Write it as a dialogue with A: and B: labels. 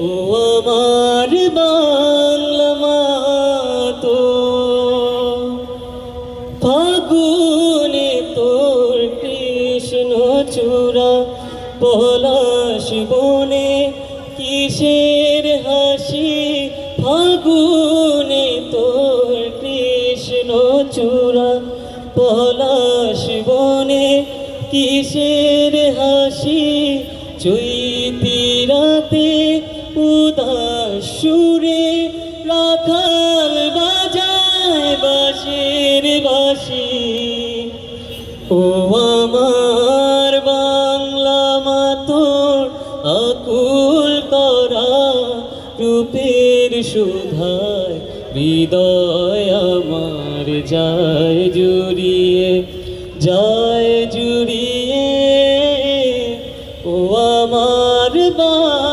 A: ও আমার বাংলা মা তো ফাগুনে তোর কৃষ্ণ চূড়া পলাশ বনে কিসের হাসি? ফাগুনে তোর কৃষ্ণ চূড়া পলাশ বনে কিসের হাসি? চৈতি উদাসুরে রাখাল বাজায় বাসির বাসি ও আমার বাংলা মাতর, আকুল তরা, রূপের সুধায়, হৃদয় আমার যায় জুড়িয়ে যায় জুড়িয়ে। ও আমার বা